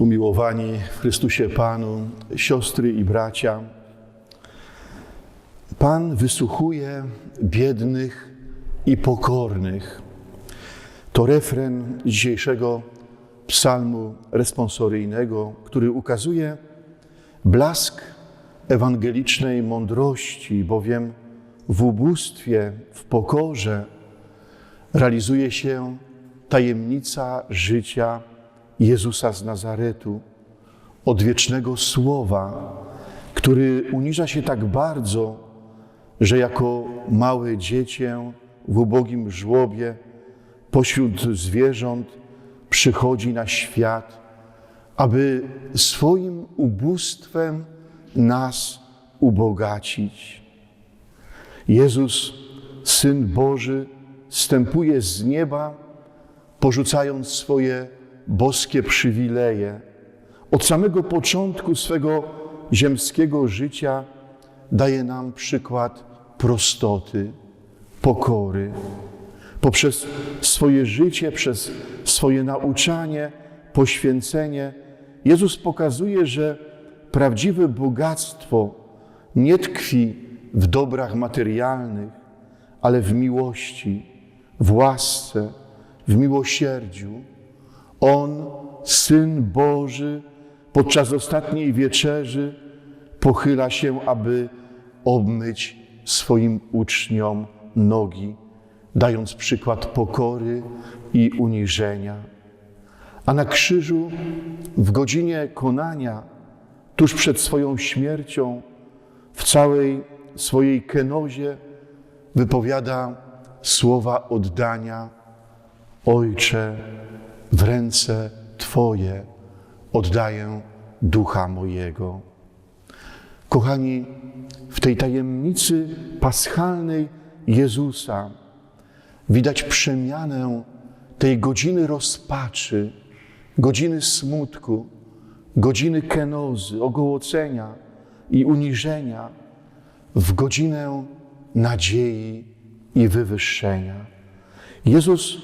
Umiłowani w Chrystusie Panu, siostry i bracia, Pan wysłuchuje biednych i pokornych. To refren dzisiejszego psalmu responsoryjnego, który ukazuje blask ewangelicznej mądrości, bowiem w ubóstwie, w pokorze realizuje się tajemnica życia Jezusa z Nazaretu, odwiecznego Słowa, który uniża się tak bardzo, że jako małe dziecię w ubogim żłobie pośród zwierząt przychodzi na świat, aby swoim ubóstwem nas ubogacić. Jezus, Syn Boży, stępuje z nieba, porzucając swoje boskie przywileje. Od samego początku swego ziemskiego życia daje nam przykład prostoty, pokory. Poprzez swoje życie, przez swoje nauczanie, poświęcenie, Jezus pokazuje, że prawdziwe bogactwo nie tkwi w dobrach materialnych, ale w miłości, w łasce, w miłosierdziu. On, Syn Boży, podczas ostatniej wieczerzy pochyla się, aby obmyć swoim uczniom nogi, dając przykład pokory i uniżenia. A na krzyżu, w godzinie konania, tuż przed swoją śmiercią, w całej swojej kenozie, wypowiada słowa oddania: Ojcze, w ręce Twoje oddaję ducha mojego. Kochani, w tej tajemnicy paschalnej Jezusa widać przemianę tej godziny rozpaczy, godziny smutku, godziny kenozy, ogołocenia i uniżenia w godzinę nadziei i wywyższenia. Jezus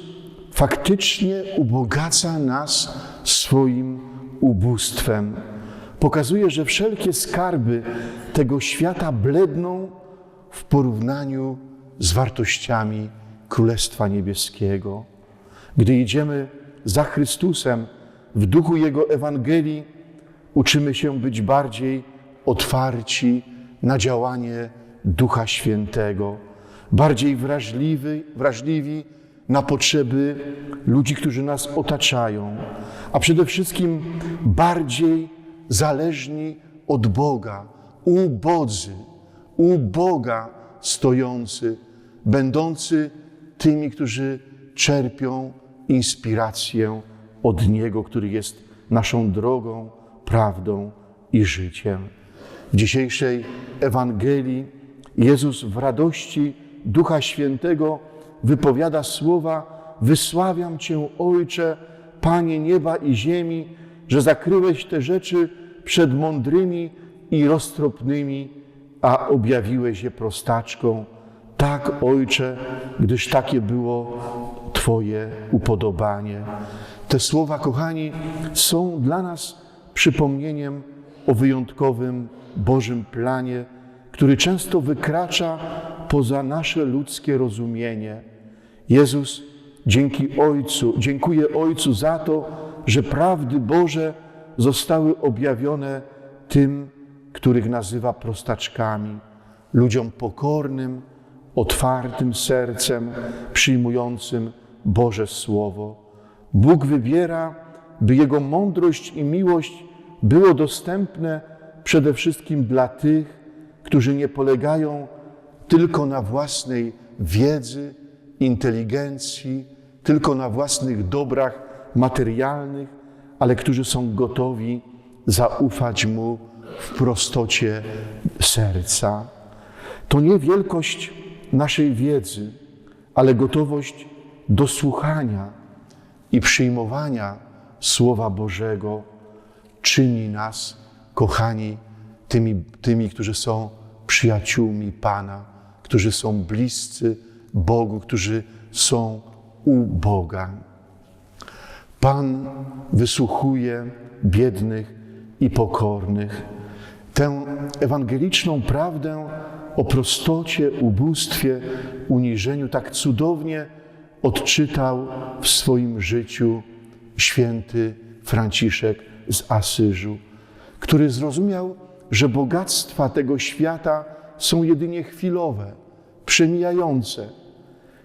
faktycznie ubogaca nas swoim ubóstwem. Pokazuje, że wszelkie skarby tego świata bledną w porównaniu z wartościami Królestwa Niebieskiego. Gdy idziemy za Chrystusem w duchu Jego Ewangelii, uczymy się być bardziej otwarci na działanie Ducha Świętego, bardziej wrażliwy, wrażliwi na potrzeby ludzi, którzy nas otaczają, a przede wszystkim bardziej zależni od Boga, ubodzy, u Boga stojący, będący tymi, którzy czerpią inspirację od Niego, który jest naszą drogą, prawdą i życiem. W dzisiejszej Ewangelii Jezus w radości Ducha Świętego wypowiada słowa: Wysławiam Cię, Ojcze, Panie nieba i ziemi, że zakryłeś te rzeczy przed mądrymi i roztropnymi, a objawiłeś je prostaczką. Tak, Ojcze, gdyż takie było Twoje upodobanie. Te słowa, kochani, są dla nas przypomnieniem o wyjątkowym Bożym planie, który często wykracza poza nasze ludzkie rozumienie. Jezus dzięki Ojcu, dziękuję Ojcu za to, że prawdy Boże zostały objawione tym, których nazywa prostaczkami, ludziom pokornym, otwartym sercem, przyjmującym Boże Słowo. Bóg wybiera, by Jego mądrość i miłość było dostępne przede wszystkim dla tych, którzy nie polegają tylko na własnej wiedzy, inteligencji, tylko na własnych dobrach materialnych, ale którzy są gotowi zaufać Mu w prostocie serca. To nie wielkość naszej wiedzy, ale gotowość do słuchania i przyjmowania Słowa Bożego czyni nas, kochani, tymi, tymi, którzy są przyjaciółmi Pana, którzy są bliscy Bogu, którzy są u Boga. Pan wysłuchuje biednych i pokornych. Tę ewangeliczną prawdę o prostocie, ubóstwie, uniżeniu tak cudownie odczytał w swoim życiu święty Franciszek z Asyżu, który zrozumiał, że bogactwa tego świata są jedynie chwilowe, przemijające.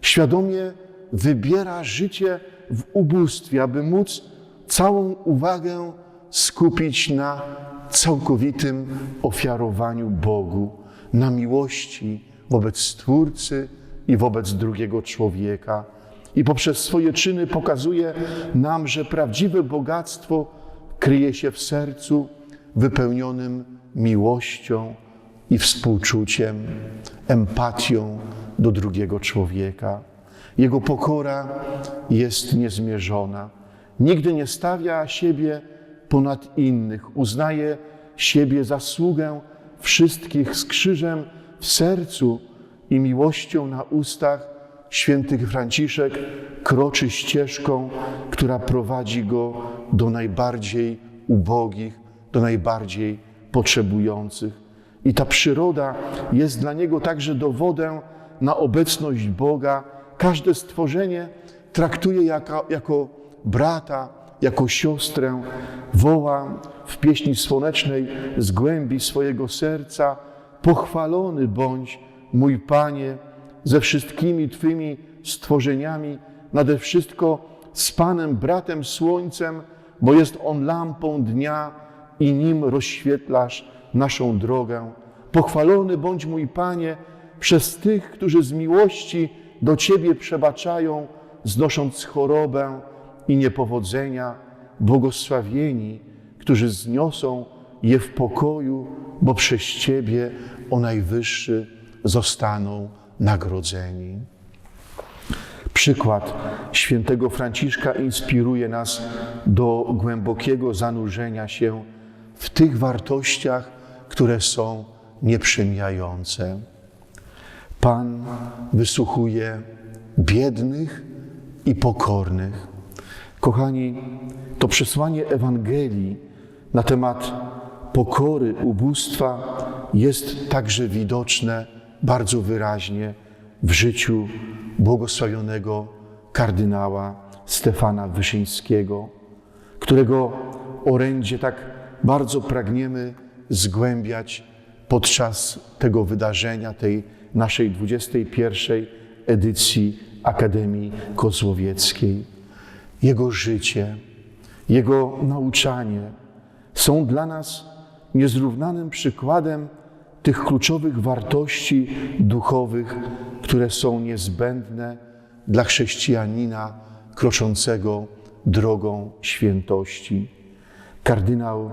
Świadomie wybiera życie w ubóstwie, aby móc całą uwagę skupić na całkowitym ofiarowaniu Bogu, na miłości wobec Stwórcy i wobec drugiego człowieka. I poprzez swoje czyny pokazuje nam, że prawdziwe bogactwo kryje się w sercu wypełnionym miłością i współczuciem, empatią do drugiego człowieka. Jego pokora jest niezmierzona. Nigdy nie stawia siebie ponad innych. Uznaje siebie zasługę wszystkich z krzyżem w sercu i miłością na ustach. Święty Franciszek kroczy ścieżką, która prowadzi go do najbardziej ubogich, do najbardziej potrzebujących. I ta przyroda jest dla niego także dowodem na obecność Boga. Każde stworzenie traktuje jako, jako brata, jako siostrę, woła w pieśni słonecznej z głębi swojego serca: Pochwalony bądź mój Panie ze wszystkimi Twymi stworzeniami, nade wszystko z Panem, bratem Słońcem, bo jest On lampą dnia i nim rozświetlasz naszą drogę. Pochwalony bądź mój Panie przez tych, którzy z miłości do Ciebie przebaczają, znosząc chorobę i niepowodzenia, błogosławieni, którzy zniosą je w pokoju, bo przez Ciebie o najwyższy zostaną nagrodzeni. Przykład świętego Franciszka inspiruje nas do głębokiego zanurzenia się w tych wartościach, które są nieprzemijające. Pan wysłuchuje biednych i pokornych. Kochani, to przesłanie Ewangelii na temat pokory, ubóstwa jest także widoczne bardzo wyraźnie w życiu błogosławionego kardynała Stefana Wyszyńskiego, którego orędzie tak bardzo pragniemy zgłębiać podczas tego wydarzenia, tej naszej 21. edycji Akademii Kozłowieckiej. Jego życie, jego nauczanie są dla nas niezrównanym przykładem tych kluczowych wartości duchowych, które są niezbędne dla chrześcijanina kroczącego drogą świętości. Kardynał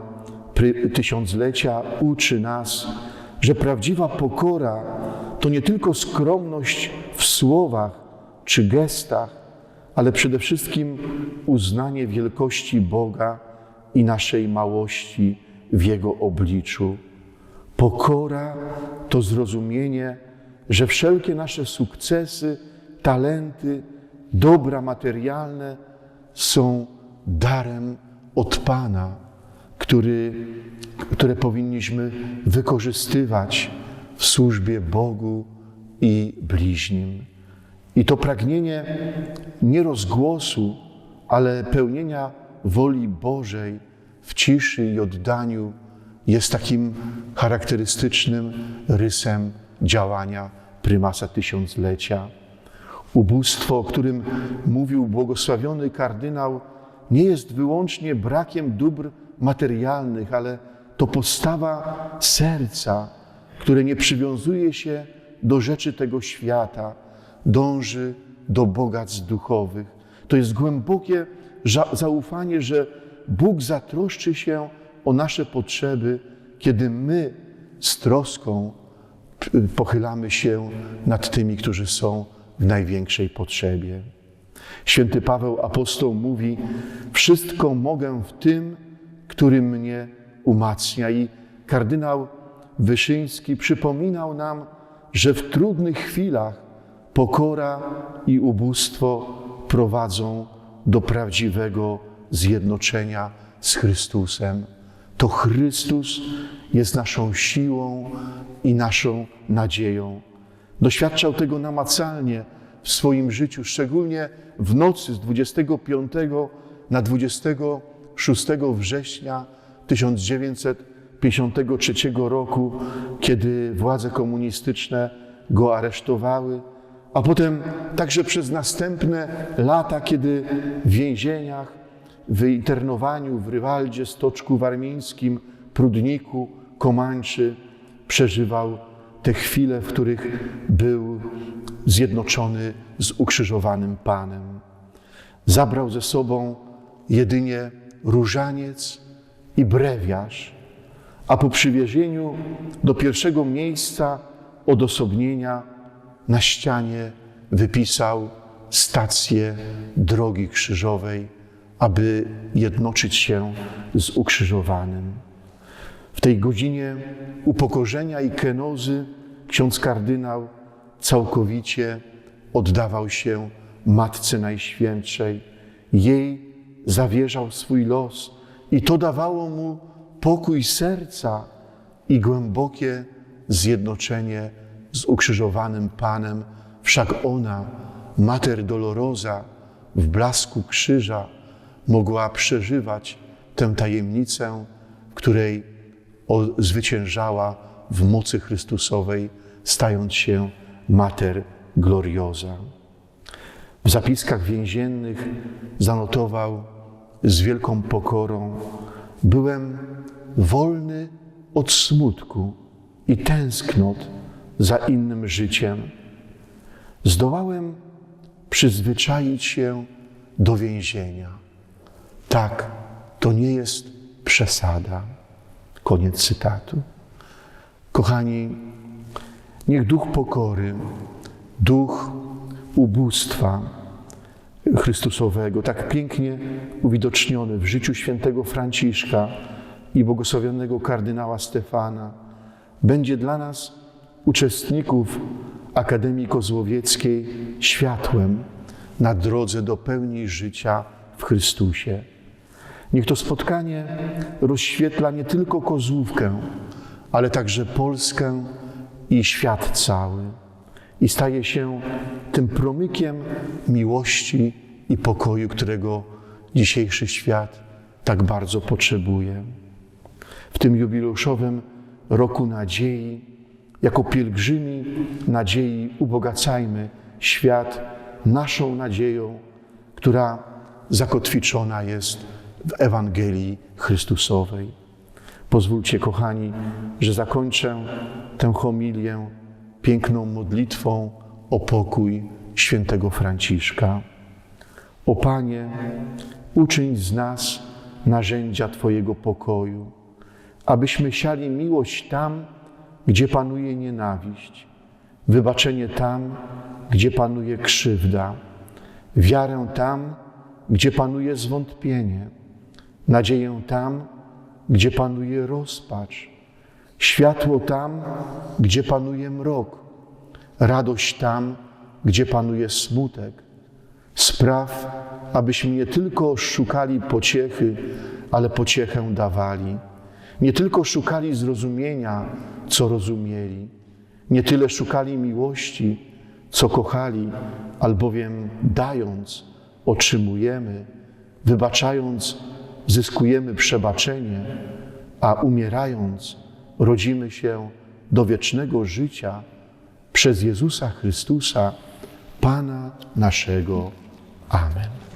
tysiąclecia uczy nas, że prawdziwa pokora to nie tylko skromność w słowach czy gestach, ale przede wszystkim uznanie wielkości Boga i naszej małości w Jego obliczu. Pokora to zrozumienie, że wszelkie nasze sukcesy, talenty, dobra materialne są darem od Pana, który, które powinniśmy wykorzystywać w służbie Bogu i bliźnim. I to pragnienie nie rozgłosu, ale pełnienia woli Bożej w ciszy i oddaniu jest takim charakterystycznym rysem działania prymasa tysiąclecia. Ubóstwo, o którym mówił błogosławiony kardynał, nie jest wyłącznie brakiem dóbr materialnych, ale to postawa serca, które nie przywiązuje się do rzeczy tego świata, dąży do bogactw duchowych. To jest głębokie zaufanie, że Bóg zatroszczy się o nasze potrzeby, kiedy my z troską pochylamy się nad tymi, którzy są w największej potrzebie. Święty Paweł apostoł mówi: Wszystko mogę w tym, który mnie umacnia. I kardynał Wyszyński przypominał nam, że w trudnych chwilach pokora i ubóstwo prowadzą do prawdziwego zjednoczenia z Chrystusem. To Chrystus jest naszą siłą i naszą nadzieją. Doświadczał tego namacalnie w swoim życiu, szczególnie w nocy z 25 na 26 września 1953 roku, kiedy władze komunistyczne go aresztowały, a potem także przez następne lata, kiedy w więzieniach, w internowaniu w Rywaldzie, Stoczku Warmińskim, Prudniku, Komanczy przeżywał te chwile, w których był zjednoczony z ukrzyżowanym Panem. Zabrał ze sobą jedynie różaniec i brewiarz, a po przywiezieniu do pierwszego miejsca odosobnienia na ścianie wypisał stację drogi krzyżowej, aby jednoczyć się z ukrzyżowanym. W tej godzinie upokorzenia i kenozy ksiądz kardynał całkowicie oddawał się Matce Najświętszej. Jej zawierzał swój los i to dawało mu pokój serca i głębokie zjednoczenie z ukrzyżowanym Panem. Wszak ona, Mater Dolorosa, w blasku krzyża mogła przeżywać tę tajemnicę, w której zwyciężała w mocy Chrystusowej, stając się Mater Gloriosa. W zapiskach więziennych zanotował z wielką pokorą: Byłem wolny od smutku i tęsknot za innym życiem. Zdołałem przyzwyczaić się do więzienia. Tak, to nie jest przesada. Koniec cytatu. Kochani, niech duch pokory, duch ubóstwa Chrystusowego, tak pięknie uwidoczniony w życiu świętego Franciszka i błogosławionego kardynała Stefana, będzie dla nas, uczestników Akademii Kozłowieckiej, światłem na drodze do pełni życia w Chrystusie. Niech to spotkanie rozświetla nie tylko Kozłówkę, ale także Polskę i świat cały i staje się tym promykiem miłości i pokoju, którego dzisiejszy świat tak bardzo potrzebuje. W tym jubileuszowym roku nadziei, jako pielgrzymi nadziei, ubogacajmy świat naszą nadzieją, która zakotwiczona jest w Ewangelii Chrystusowej. Pozwólcie, kochani, że zakończę tę homilię piękną modlitwą o pokój świętego Franciszka. O Panie, uczyń z nas narzędzia Twojego pokoju, abyśmy siali miłość tam, gdzie panuje nienawiść, wybaczenie tam, gdzie panuje krzywda, wiarę tam, gdzie panuje zwątpienie, nadzieję tam, gdzie panuje rozpacz, światło tam, gdzie panuje mrok, radość tam, gdzie panuje smutek. Spraw, abyśmy nie tylko szukali pociechy, ale pociechę dawali. Nie tylko szukali zrozumienia, co rozumieli. Nie tyle szukali miłości, co kochali, albowiem dając, otrzymujemy, wybaczając, zyskujemy przebaczenie, a umierając, rodzimy się do wiecznego życia przez Jezusa Chrystusa, Pana naszego. Amen.